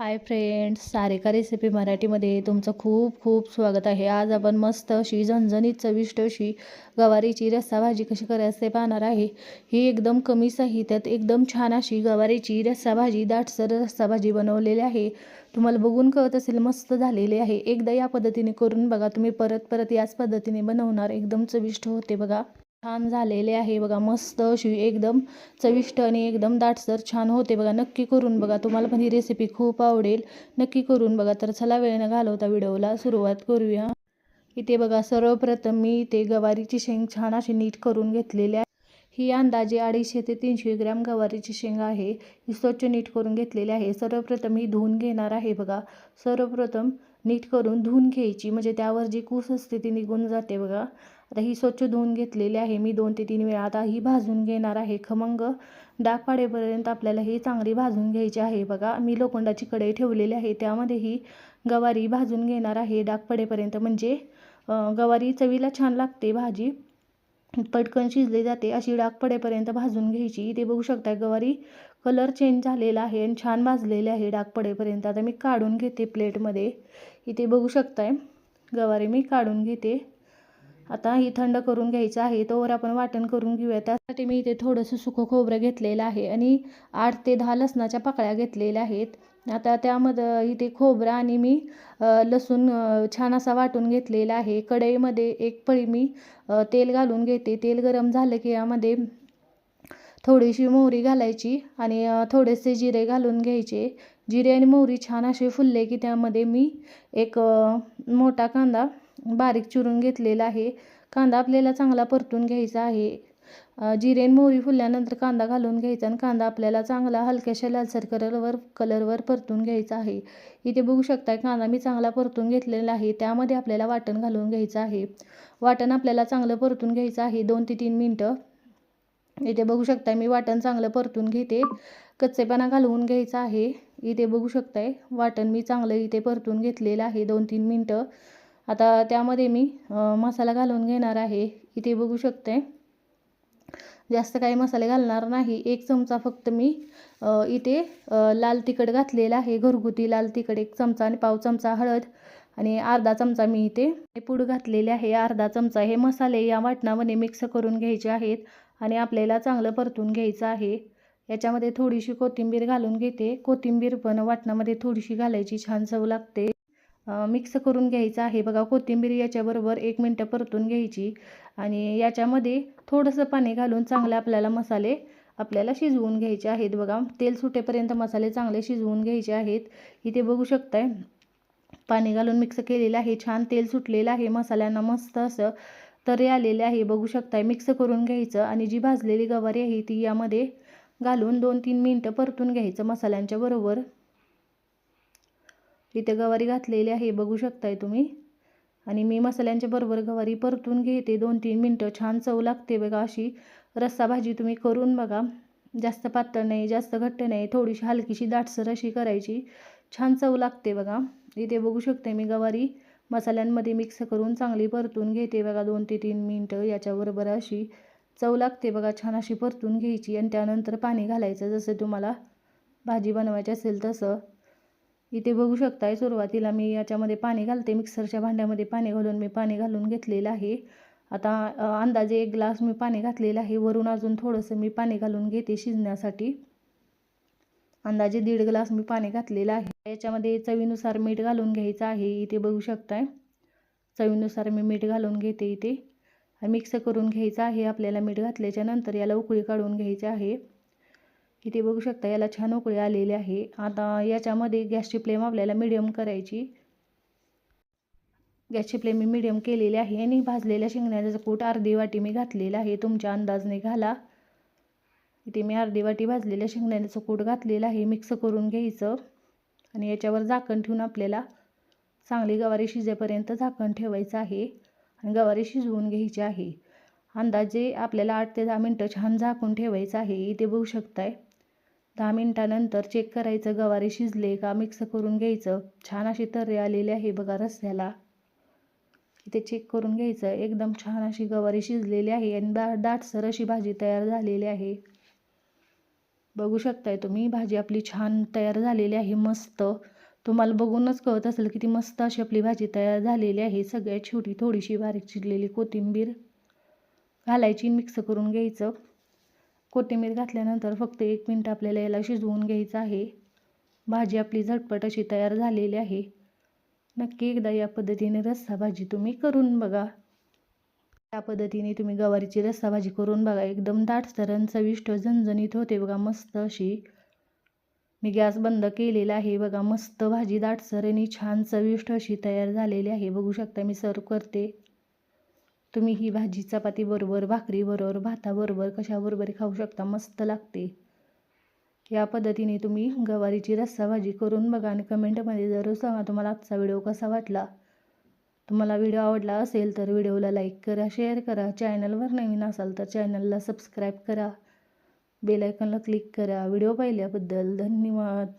Hi friends Sarika recipe मराठीमध्ये तुमचं खूप खूप स्वागत आहे. आज आपण मस्त अशी झणझणीत चविष्ट अशी गवारीची रस्सा भाजी कशी करायचं ते पाहणार आहे. ही एकदम कमी साहित्यात एकदम छान अशी गवारीची रस्सा भाजी दाटसर रस्सा भाजी बनवलेली आहे. तुम्हाला बघून कळत असेल मस्त झालेली आहे. एकदा या पद्धतीने करून बघा तुम्ही परत परत याच पद्धतीने बनवणार. एकदम चविष्ट होते बघा. छान झालेले आहे बघा मस्त अशी एकदम चविष्ट आणि एकदम दाटसर छान होते बघा. नक्की करून बघा तुम्हाला पण ही रेसिपी खूप आवडेल. नक्की करून बघा. तर चला वेळ न घालवता व्हिडिओला सुरुवात करूया. इथे बघा सर्वप्रथम मी इथे गवारीची शेंग छान अशी नीट करून घेतलेली आहे. ही अंदाजे अडीचशे ते तीनशे ग्रॅम गवारीची शेंग आहे. ही स्वच्छ नीट करून घेतलेली आहे. सर्वप्रथम ही धुवून घेणार आहे बघा. सर्वप्रथम नीट करून धुवून घ्यायची. म्हणजे त्यावर जी कूस असते ती निघून जाते बघा. आता ही स्वच्छ धुवून घेतलेली आहे. मी दोन ते तीन वेळा आता ही भाजून घेणार आहे. खमंग डाग पाडेपर्यंत आपल्याला ही चांगली भाजून घ्यायची आहे. बघा मी लोखंडाची कढई ठेवलेली आहे. त्यामध्ये ही गवारी भाजून घेणार आहे. डाग पडेपर्यंत म्हणजे गवारी चवीला छान लागते भाजी. पटकन शिजली जाते. अशी डाग पडेपर्यंत भाजून घ्यायची. इथे बघू शकता गवारी कलर चेंज झालेला आहे आणि छान भाजलेले आहे डाग पडेपर्यंत आता मी काढून घेते प्लेटमध्ये. इथे बघू शकताय गवारी मी काढून घेते. आता ही थंड करून घ्यायचं आहे तोवर आपण वाटण करून घेऊया. त्यासाठी मी इथे थोडंसं सुकं खोबरं घेतलेलं आहे आणि आठ ते दहा लसणाच्या पाकळ्या घेतलेल्या आहेत. आता त्यामध्ये इथे खोबरं आणि मी लसूण छान असा वाटून घेतलेला आहे. कढईमध्ये एक पळी मी तेल घालून घेते. तेल गरम झालं की यामध्ये थोडीशी मोहरी घालायची आणि थोडेसे जिरे घालून घ्यायचे. जिरे आणि मोहरी छान असे फुलले की त्यामध्ये मी एक मोठा कांदा बारीक चिरून घेतलेला आहे. कांदा आपल्याला चांगला परतून घ्यायचा आहे. जिरेन मोहरी फुलल्यानंतर कांदा घालून घ्यायचा आणि कांदा आपल्याला चांगला हलक्याशा लालसर कलरवर कलरवर परतून घ्यायचा आहे. इथे बघू शकता कांदा मी चांगला परतून घेतलेला आहे. त्यामध्ये आपल्याला वाटण घालून घ्यायचं आहे. वाटण आपल्याला चांगलं परतून घ्यायचं आहे. दोन ते तीन मिनटं. इथे बघू शकताय मी वाटण चांगलं परतून घेते. कच्चेपणा घालवून घ्यायचा आहे. इथे बघू शकताय वाटण मी चांगलं इथे परतून घेतलेलं आहे. दोन तीन मिनटं. आता त्यामध्ये मी मसाला घालून घेणार आहे. इथे बघू शकते. जास्त काही मसाले घालणार नाही. एक चमचा फक्त मी इथे लाल तिखट घातलेला आहे. घरगुती लाल तिखट एक चमचा आणि पाव चमचा हळद आणि अर्धा चमचा मी इथे पूड घातलेले आहे. अर्धा चमचा हे मसाले या वाटणामध्ये मिक्स करून घ्यायचे आहेत आणि आपल्याला चांगलं परतून घ्यायचं आहे. याच्यामध्ये थोडीशी कोथिंबीर घालून घेते. कोथिंबीर पण वाटणामध्ये थोडीशी घालायची छान चव लागते. मिक्स करून घ्यायचं आहे. बघा कोथिंबीर याच्याबरोबर एक मिनटं परतून घ्यायची आणि याच्यामध्ये थोडंसं पाणी घालून चांगले आपल्याला मसाले आपल्याला शिजवून घ्यायचे आहेत. बघा तेल सुटेपर्यंत मसाले चांगले शिजवून घ्यायचे आहेत. इथे बघू शकताय पाणी घालून मिक्स केलेलं आहे. छान तेल सुटलेलं आहे. मसाल्यांना मस्त असं तरी आलेले आहे. बघू शकताय मिक्स करून घ्यायचं आणि जी भाजलेली गवारी आहे ती यामध्ये घालून दोन तीन मिनटं परतून घ्यायचं मसाल्यांच्या बरोबर. इथे गवारी घातलेली आहे बघू शकताय तुम्ही. आणि मी मसाल्यांच्या बरोबर गवारी परतून घेते. दोन तीन मिनटं छान चव लागते बघा अशी. रस्सा भाजी तुम्ही करून बघा. जास्त पातळ नाही जास्त घट्ट नाही थोडीशी हलकीशी दाटसर अशी करायची. छान चव लागते बघा. इथे बघू शकते मी गवारी. मसाल्यांमध्ये मिक्स करून चांगली परतून घेते बघा. दोन ते तीन मिनटं याच्याबरोबर अशी चव लागते बघा. छान अशी परतून घ्यायची आणि त्यानंतर पाणी घालायचं. जसं तुम्हाला भाजी बनवायची असेल तसं. इथे बघू शकताय सुरुवातीला मी याच्यामध्ये पाणी घालते मिक्सरच्या भांड्यामध्ये पाणी घालून मी पाणी घालून घेतलेलं आहे. आता अंदाजे एक ग्लास मी पाणी घातलेलं आहे. वरून अजून थोडंसं मी पाणी घालून घेते शिजण्यासाठी. अंदाजे दीड ग्लास मी पाणी घातलेलं आहे. याच्यामध्ये चवीनुसार मीठ घालून घ्यायचं आहे. इथे बघू शकताय. चवीनुसार मी मीठ घालून घेते इथे. मिक्स करून घ्यायचं आहे. आपल्याला मीठ घातल्याच्या नंतर याला उकळी काढून घ्यायची आहे. इथे बघू शकता याला छान उकळी आलेली आहे. आता याच्यामध्ये गॅसची फ्लेम आपल्याला मिडियम करायची. गॅसची फ्लेम मी मिडियम केलेली आहे आणि भाजलेल्या शेंगण्याचं कूट अर्धी वाटी मी घातलेलं आहे. तुमच्या अंदाजने घाला. इथे मी अर्धी वाटी भाजलेल्या शेंगण्याचं कूट घातलेलं आहे. मिक्स करून घ्यायचं. आणि याच्यावर झाकण ठेवून आपल्याला चांगली गवारी शिजेपर्यंत झाकण ठेवायचं आहे. आणि गवारी शिजवून घ्यायची आहे. अंदाजे आपल्याला आठ ते दहा मिनटं छान झाकून ठेवायचं आहे. इथे बघू शकताय. दहा मिनटानंतर चेक करायचं गवारी शिजले का मिक्स करून घ्यायचं. छान अशी तर्रे आलेली आहे बघा रस्त्याला. इथे चेक करून घ्यायचं. एकदम छान अशी गवारी शिजलेली आहे आणि दा दाटसर अशी भाजी तयार झालेली आहे. बघू शकताय तुम्ही भाजी आपली छान तयार झालेली आहे मस्त. तुम्हाला बघूनच कळत असेल की ती मस्त अशी आपली भाजी तयार झालेली आहे. सगळ्यात छोटी थोडीशी बारीक चिरलेली कोथिंबीर घालायची मिक्स करून घ्यायचं. कोथिंबीर घातल्यानंतर फक्त एक मिनटं आपल्याला याला शिजवून घ्यायचं आहे. भाजी आपली झटपट अशी तयार झालेली आहे. नक्की एकदा या पद्धतीने रस्सा भाजी तुम्ही करून बघा. त्या पद्धतीने तुम्ही गवारीची रस्सा भाजी करून बघा. एकदम दाटसर आणि चविष्ट झणझणीत होते बघा मस्त अशी. मी गॅस बंद केलेला आहे बघा. मस्त भाजी दाटसर आणि छान चविष्ट अशी तयार झालेली आहे. बघू शकता मी सर्व करते. तुम्ही ही भाजी चपातीबरोबर भाकरीबरोबर भाताबरोबर कशाबरोबर खाऊ शकता? मस्त लागते. या पद्धतीने तुम्ही गवारीची रस्सा भाजी करून बघा आणि कमेंटमध्ये जरूर सांगा तुम्हाला आजचा व्हिडिओ कसा वाटला. तुम्हाला व्हिडिओ आवडला असेल तर व्हिडिओला लाईक करा शेअर करा. चॅनलवर नवीन असाल तर चॅनलला सबस्क्राईब करा. बेलायकनला क्लिक करा. व्हिडिओ पाहिल्याबद्दल धन्यवाद.